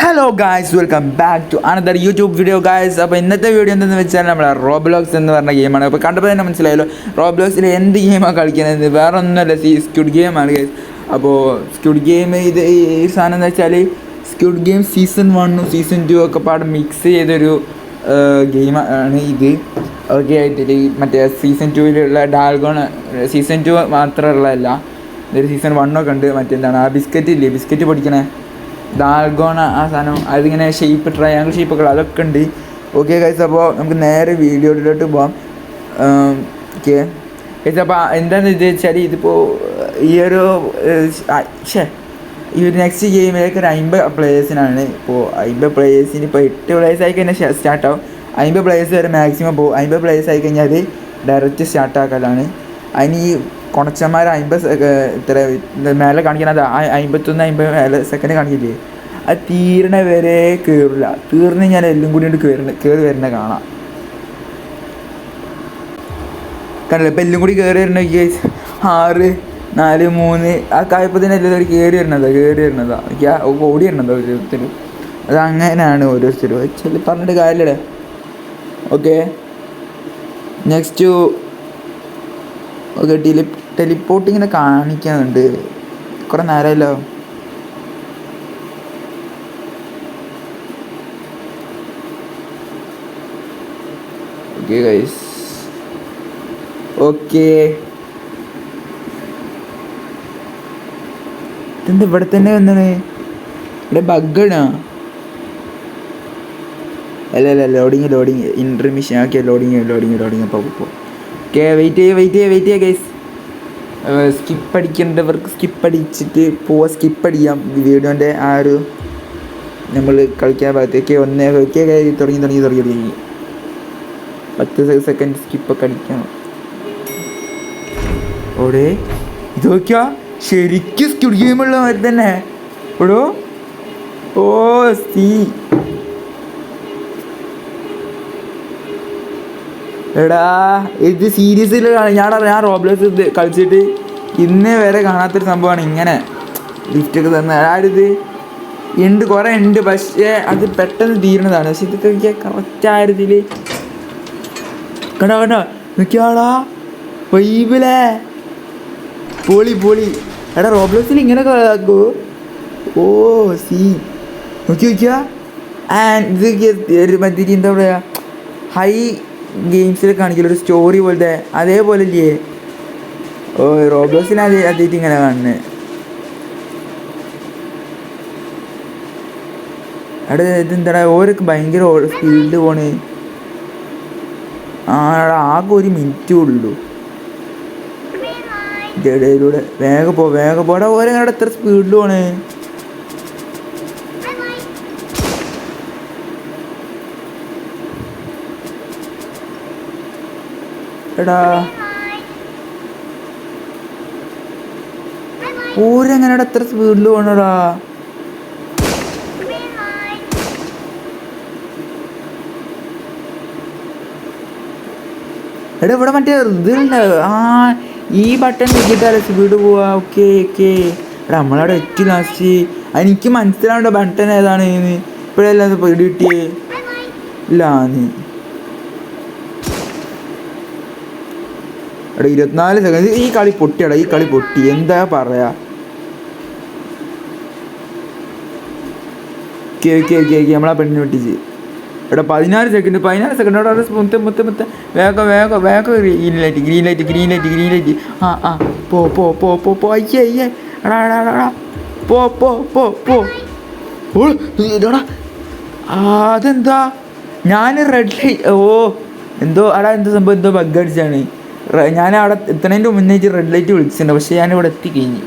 Hello guys welcome back to another YouTube video guys അപ്പോൾ ഇന്നത്തെ video എന്തെന്ന് വെച്ചാൽ നമ്മുടെ റോബ്ലോക്സ് എന്ന് പറഞ്ഞ ഗെയിമാണ് അപ്പോൾ കണ്ടപ്പോൾ തന്നെ മനസ്സിലായല്ലോ റോബ്ലോക്സിൽ എന്ത് ഗെയിമാണ് കളിക്കുന്നത്? വേറെ ഒന്നുമല്ല സി സ്ക്യൂഡ് ഗെയിമാണ് ഗൈസ് അപ്പോൾ സ്ക്യൂഡ് ഗെയിം ഇത് ഈ ഈ സാധനം എന്ന് വെച്ചാൽ സ്ക്യൂഡ് ഗെയിം സീസൺ വണ്ണും സീസൺ ടു ഒക്കെ പാടെ മിക്സ് ചെയ്തൊരു ഗെയിമാണ് ഇത്. ഓക്കെ ആയിട്ട് ഈ മറ്റേ സീസൺ ടുവിലുള്ള ഡാൽഗോൺ സീസൺ ടു മാത്രമുള്ളതല്ല ഇതൊരു സീസൺ വണ്ണൊക്കെ ഉണ്ട്. മറ്റെന്താണ്? ആ ബിസ്ക്കറ്റ് ഇല്ലേ ബിസ്ക്കറ്റ് പൊടിക്കണേ? ഡാൽഗോണ ആ സാധനം അതിങ്ങനെ ഷേപ്പ് ട്രയാങ്കിൾ ഷേപ്പൊക്കെ അതൊക്കെ ഉണ്ട്. ഓക്കെ കഴിച്ച അപ്പോൾ നമുക്ക് നേരെ വീഡിയോയിലോട്ട് പോവാം. ഓക്കെ കഴിച്ച അപ്പോൾ എന്താണെന്ന് വെച്ചാൽ ഇതിപ്പോൾ ഈ ഒരു ഷേ ഈ ഒരു നെക്സ്റ്റ് ഗെയിമിലേക്ക് ഒരു അമ്പത് പ്ലേയേഴ്സിനാണ് ഇപ്പോൾ അമ്പത് പ്ലേയേഴ്സിന് ഇപ്പോൾ എട്ട് പ്ലേയേഴ്സ് ആയി കഴിഞ്ഞാൽ സ്റ്റാർട്ടാവും അമ്പത് പ്ലേയേഴ്സ് വരെ മാക്സിമം പോകും. അമ്പത് പ്ലേയേഴ്സ് ആയി കഴിഞ്ഞാൽ ഡയറക്റ്റ് സ്റ്റാർട്ടാക്കലാണ് അതിന് ഈ കൊണച്ചന്മാർ അമ്പത് ഇത്ര മേലെ കാണിക്കുന്നത് അമ്പത്തൊന്ന് അമ്പത് മേലെ സെക്കൻഡ് കാണിക്കില്ലേ? അത് തീരണ വരെ കയറില്ല തീർന്ന് ഞാൻ എല്ലാം കൂടി കൊണ്ട് കയറി കയറി വരുന്ന കാണാം. കണ്ടില്ല? ഇപ്പം എല്ലാം കൂടി കയറി വരണ ആറ് നാല് മൂന്ന് ആ കായപ്പോൾ തന്നെ എല്ലാവരും കയറി വരണതാ കയറി വരണതാ. ഗ്യാ ഓടി വരണതാ ഓരോരുത്തരും. അത് അങ്ങനെയാണ് ഓരോരുത്തരും. വെച്ചാൽ പറഞ്ഞിട്ട് കാര്യമില്ലടേ okay next okay tele teleport ഇങ്ങനെ കാണിക്കുന്നുണ്ട്. കുറേ നേരമല്ലോ. ഓക്കെ ഇതെന്താ ഇവിടെ തന്നെ വന്നത് ഇവിടെ ബഗ്ഗാണോ അല്ല അല്ല loading loading intermission okay loading loading loading അപ്പോൾ അപ്പോൾ ഓക്കെ വെയിറ്റ് ചെയ്യുക വെയിറ്റ് ചെയ്യുക വെയിറ്റ് ചെയ്യുക ഗൈസ് സ്കിപ്പ് അടിക്കേണ്ടവർക്ക് സ്കിപ്പ് അടിച്ചിട്ട് പോവാ സ്കിപ്പ് അടിക്കാം. വീഡിയോന്റെ ആ ഒരു നമ്മൾ കളിക്കാൻ ഭാഗത്തേക്ക് ഒന്നേ കയറി തുടങ്ങി തുടങ്ങി തുടങ്ങി തുടങ്ങി. പത്ത് സെക്കൻഡ് സ്കിപ്പൊക്കെ അടിക്കാം ഓടെ ഇത് നോക്കിയാ ശരിക്കും സ്റ്റുഡിയോ ഗെയിമുള്ള മാതിരി തന്നെ. ഓടോ ഓ സീ എടാ ഇത് സീരീസിൽ ഞാൻ ഞാൻ റോബ്ലസ് ഇത് കളിച്ചിട്ട് ഇന്നേ വരെ കാണാത്തൊരു സംഭവമാണ് ഇങ്ങനെ ലിഫ്റ്റൊക്കെ തന്നെ. ആരിത് ഉണ്ട് കുറേ ഉണ്ട് പക്ഷേ അത് പെട്ടെന്ന് തീരണതാണ് പക്ഷെ ഇതൊക്കെ എനിക്ക് കറക്റ്റ് ആയിരുതിൽ കണ്ടോ കണ്ടോ? നോക്കിയാടാ വൈബിലേ പൊളി പൊളി. എടാ റോബ്ലോസിൽ ഇങ്ങനെ ആക്കൂ ഓ സീ. നോക്കി നോക്കിയാ. ആൻഡ് ഇത് മറ്റേ എന്താ പറയുക ഹൈ ഗെയിംസിൽ കാണിക്കില്ല ഒരു സ്റ്റോറി പോലത്തെ അതേപോലെ ഇല്ലേ ഓ റോബോസിനെ അത് അതേറ്റ് ഇങ്ങനെ കാണുന്നത് അവിടെ ഇതെന്താടാ? ഓരൊക്കെ ഭയങ്കര സ്പീഡിൽ പോണ്. ആകെ ഒരു മിനിറ്റേ ഉള്ളൂ. ഇതിന്റെ ഇടയിലൂടെ വേഗം പോ വേഗം പോടാ ഓരോ എത്ര സ്പീഡിൽ പോണ്? എടാ. ഓരെങ്ങനെടാ എത്ര സ്പീഡിൽ പോണടാ? എടാ ഇവിടെ മറ്റേ ഇതുണ്ട് ആ ഈ ബട്ടൺ ഞെക്കിട്ടാലേ സ്പീഡ് പോവാ. ഓക്കെ ഓക്കെ എടാ നമ്മളവിടെ എത്തി ലാസ്റ്റ് എനിക്ക് മനസ്സിലാവേണ്ട ബട്ടൺ ഏതാണ് ഇപ്പോഴെല്ലാം പേടി കിട്ടിയേ ഇല്ല നീ. എടാ ഇരുപത്തിനാല് സെക്കൻഡ് ഈ കളി പൊട്ടിയടാ ഈ കളി പൊട്ടി. എന്താ പറയാ? നമ്മളാ പെണ്ണിനെ പൊട്ടിച്ച് എടാ പതിനാറ് സെക്കൻഡ് പതിനാറ് സെക്കൻഡ് അവിടെ മുത്ത മുത്ത മുത്ത. വേഗം വേഗം വേഗം green light green light green light green light ആ ആ. പോ പോ പോ പോ പോ. അയ്യേ അയ്യേ. എടാ എടാ എടാ, പോ പോ പോ പോ. അതെന്താ? ഞാൻ റെഡ് ലൈറ്റ് ഓ എന്തോ അടാ എന്തോ സംഭവം എന്തോ ബഗ് അടിച്ചാണ്. ഞാൻ അവിടെ എത്തണതിന്റെ മുന്നേറ്റ് റെഡ് ലൈറ്റ് വിളിച്ചിട്ടുണ്ട്. പക്ഷേ ഞാനിവിടെ എത്തിക്കഴിഞ്ഞ്.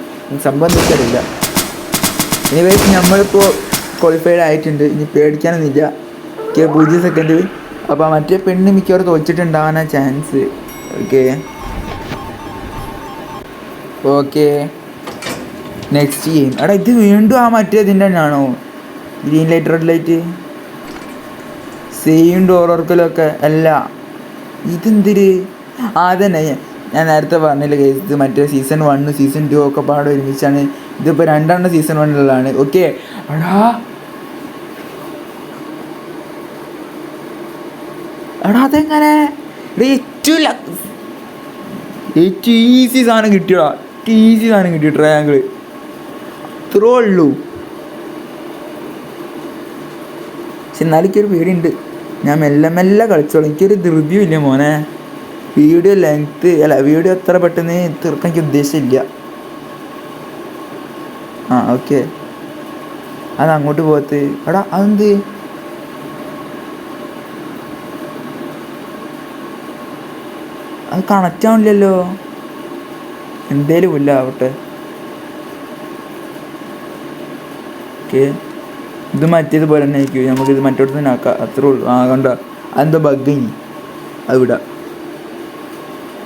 സംഭവം എന്താ എനിവേസ് നമ്മളിപ്പോൾ ക്വാളിഫൈഡ് ആയിട്ടുണ്ട്. ഇനി പേടിക്കാനൊന്നുമില്ല. ഓക്കെ പൂജ്യം സെക്കൻഡ് അപ്പോൾ മറ്റേ പെണ്ണ് മിക്കവാറും തോച്ചിട്ടുണ്ടാവാനാ chance okay okay next game എടാ ഇത് വീണ്ടും ആ മറ്റേ ഇതിന്റെ തന്നെയാണോ? Green light red light same door ഡോറർക്കലൊക്കെ അല്ല. ഇതെന്തിര്? ആദ്യം തന്നെ ഞാൻ നേരത്തെ പറഞ്ഞില്ല കേസ് മറ്റേ സീസൺ വണ്ണും സീസൺ ടു ഒക്കെ പാടെ ഒരുമിച്ചാണ്. ഇതിപ്പോൾ രണ്ടെണ്ണം സീസൺ വണ്ണിലുള്ളതാണ് ഓക്കെ അടാ എടാ. അതെങ്ങനെ? ഏറ്റവും ഈസി സാധനം കിട്ടിയടാ. ഈസി സാധനം കിട്ടി ട്രയാങ്കിൾ ഇത്രേ ഉള്ളൂ. പക്ഷെ എന്നാലും എനിക്കൊരു പേടിയുണ്ട്. ഞാൻ മെല്ലെ മെല്ലെ കളിച്ചോളാം. എനിക്കൊരു ധൃതിയും ഇല്ല മോനെ. വീഡിയോ ലെങ്ത് അല്ല വീഡിയോ എത്ര പെട്ടെന്ന് തീർക്കാൻ എനിക്ക് ഉദ്ദേശമില്ല. ആ ഓക്കെ അത് അങ്ങോട്ട് പോകത്ത്. എടാ അതെന്ത്? അത് കണക്റ്റ് ആവണില്ലല്ലോ. എന്തേലും ഇല്ല ആവട്ടെ. ഓക്കെ ഇത് മറ്റേത് പോലെ തന്നെ ആയിരിക്കും. നമുക്ക് ഇത് മറ്റോടത്ത് തന്നെ ആക്കാം. അത്രേ ഉള്ളൂ. ആ കണ്ട? അതെന്താ ബഗ് ഇനി. അത് വിടാം.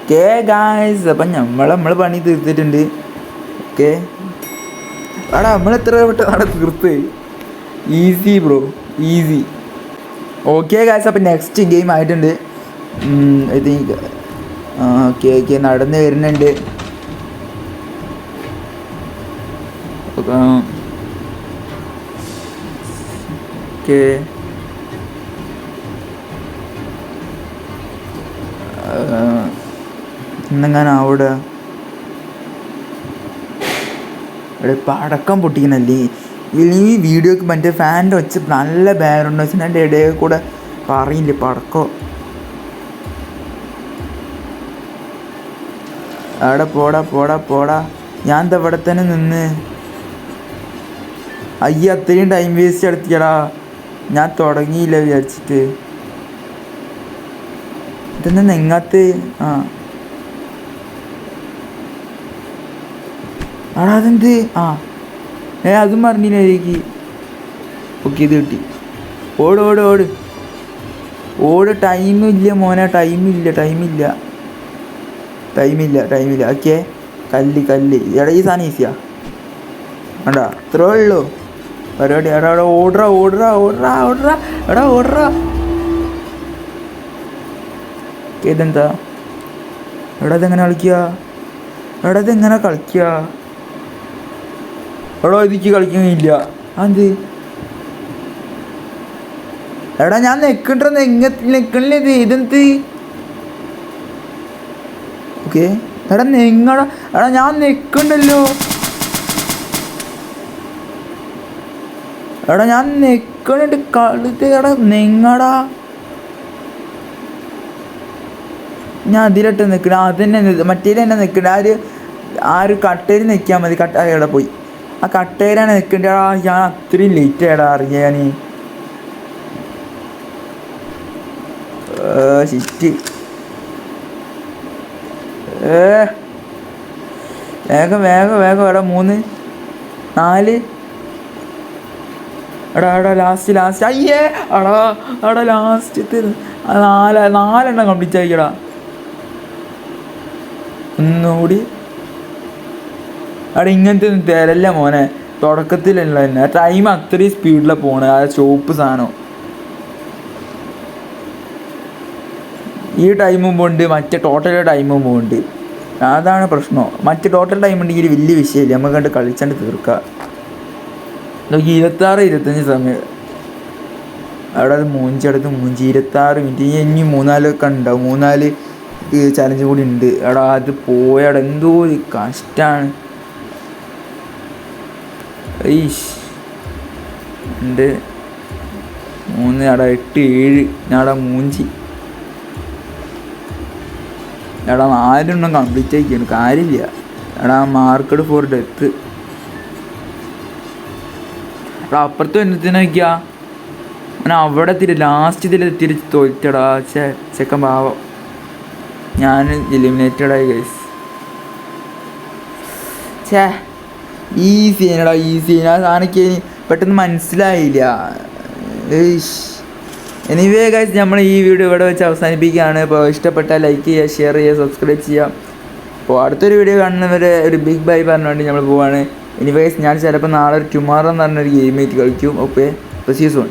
ഓക്കെ ഗായ്സ് അപ്പം നമ്മൾ നമ്മൾ പണി തീർത്തിട്ടുണ്ട്. ഓക്കെ ആടാ നമ്മൾ എത്ര പെട്ടെന്ന് അവിടെ തീർത്ത്? Easy bro easy okay guys അപ്പം നെക്സ്റ്റ് ഗെയിം ആയിട്ടുണ്ട്. ഐ തിങ്ക് ഓക്കെ ഓക്കെ നടന്ന് വരുന്നുണ്ട്. ഓക്കെ ഇന്നെങ്ങനെ ആവിടെ ഇവിടെ ഇപ്പം അടക്കം പൊട്ടിക്കണല്ലേ? ഈ വീഡിയോക്ക് മറ്റേ ഫാന്റെ വെച്ച് നല്ല ബാക്ക്ഗ്രൗണ്ട് വെച്ചാൽ എന്റെ ഇടയിൽ കൂടെ പറയില്ല പടക്കോ? അവിടെ പോടാ പോടാ പോടാ. ഞാൻ ഇവിടെ തന്നെ നിന്ന്. അയ്യ അത്രയും ടൈം വേസ്റ്റ് നടത്തിയടാ ഞാൻ തുടങ്ങിയില്ല വിചാരിച്ചിട്ട്. ഇതെന്താ നെങ്ങാത്ത് ആ. ആടാ അതെന്ത്? ആ. ഏ അതും പറഞ്ഞില്ല എനിക്ക്. ഓക്കെ ഇത് കിട്ടി. ഓട് ഓട് ഓട്. ഓട് ടൈമില്ല മോനെ ടൈമില്ല ടൈമില്ല ടൈമില്ല ടൈമില്ല ഓക്കെ. കല്ല് കല്ല്. എടാ ഈ സാധനം ഈസിയാ വേണ്ടാ അത്രേ ഉള്ളൂ. പരിപാടി. എടാ എടാ ഓടറ ഓടറ ഓടറാ ഓടറ എടാ ഓടറ ഇതെന്താ? എടാ ഇതെങ്ങനെ കളിക്കുക എടാ ഇതെങ്ങനെ കളിക്കുക എടാ ഇതിക്ക് കളിക്കുന്നില്ല അത് എടാ ഞാൻ നെക്കണ്ട നിങ്ങ നെക്കണില്ല ഇത്. ഇതെന്ത്? ഓക്കെ. എടാ നെങ്ങടാ എടാ ഞാൻ നിൽക്കണ്ടല്ലോ എടാ ഞാൻ നിൽക്കണിട്ട് കളിത്ത് എടാ നിങ്ങടാ. ഞാൻ അതിലിട്ട് നിൽക്കണ അത് തന്നെ മറ്റേ തന്നെ നിൽക്കണ്ട ആ ഒരു ആ ഒരു കട്ടയിൽ നിൽക്കാൻ മതി. കട്ട ആ, എവിടെ പോയി? ആ കട്ടയിലാണ് നിൽക്കേണ്ടത് ആ ഞാൻ അത്രയും ലേറ്റ് ആടാ അറിയാൻ ഏ വേഗം വേഗം വേഗം എടാ മൂന്ന് നാല്. എടാ എടാ ലാസ്റ്റ് ലാസ്റ്റ് അയ്യേ എടാ എടാ ലാസ്റ്റ് നാല് നാലെണ്ണം കംപ്ലീറ്റ് ആയിക്കടാ. ഒന്നുകൂടി. അവിടെ ഇങ്ങനത്തെ ഒന്നും തരല്ല മോനെ. തുടക്കത്തിലുള്ള തന്നെ. ടൈം അത്രയും സ്പീഡിലാണ് പോണത് ആ ചോപ്പ് സാധനം. ഈ ടൈമും പോകുന്നുണ്ട് മറ്റേ ടോട്ടൽ ടൈമും പോകുന്നുണ്ട് അതാണ് പ്രശ്നം. മറ്റേ ടോട്ടൽ ടൈം ഉണ്ടെങ്കിൽ വലിയ വിഷയമില്ല നമുക്ക് കണ്ട് കളിച്ചാണ്ട് തീർക്കാം. നോക്കി ഇരുപത്താറ് ഇരുപത്തഞ്ച് സമയം. അവിടെ അത് മൂഞ്ചടുത്ത് മൂഞ്ച്. ഇരുപത്താറ് മിനിറ്റ് ഇനി ഇനി മൂന്നാലൊക്കെ ഉണ്ടാവും. മൂന്നാൽ ചലഞ്ച് കൂടി ഉണ്ട്. അവിടെ അത് പോയടാ എന്തോ ഒരു കഷ്ടാണ്. ഈശ് മൂന്ന് എടാ എട്ട് ഏഴ് ഞാടാ മൂഞ്ചി. എടാ നാലെണ്ണം കംപ്ലീറ്റ് ആക്കിയാണ് കാര്യമില്ല. എടാ മാർക്കഡ് ഫോർ ഡെത്ത് എടാ അപ്പുറത്ത് എന്നത്തിനൊക്കെയാ നോക്കിയാ. ഞാൻ അവിടെ തിരി ലാസ്റ്റ് ഇതിൽ തിരിച്ച് തോറ്റടാ ചേ ചെക്കൻ പാവം. ഞാൻ എലിമിനേറ്റഡായി ഗൈസ് ഛേ. ഈസി എടാ ഈസി ആ സാധനക്ക് പെട്ടെന്ന് മനസ്സിലായില്ല. എനിവേ ഗൈസ് നമ്മൾ ഈ വീഡിയോ ഇവിടെ വെച്ച് അവസാനിപ്പിക്കുകയാണ്. ഇപ്പോൾ ഇഷ്ടപ്പെട്ടാൽ ലൈക്ക് ചെയ്യുക ഷെയർ ചെയ്യുക സബ്സ്ക്രൈബ് ചെയ്യുക. അപ്പോൾ അടുത്തൊരു വീഡിയോ കാണുന്നവരെ ഒരു ബിഗ് ബൈ പറഞ്ഞുകൊണ്ട് നമ്മൾ പോവാണ്. എനിവേസ് ഞാൻ ചിലപ്പോൾ നാളെ ഒരു ടുമാറോ എന്ന് പറഞ്ഞൊരു ഗെയിമേറ്റ് കളിക്കും. ഓക്കെ അപ്പോൾ സീസൺ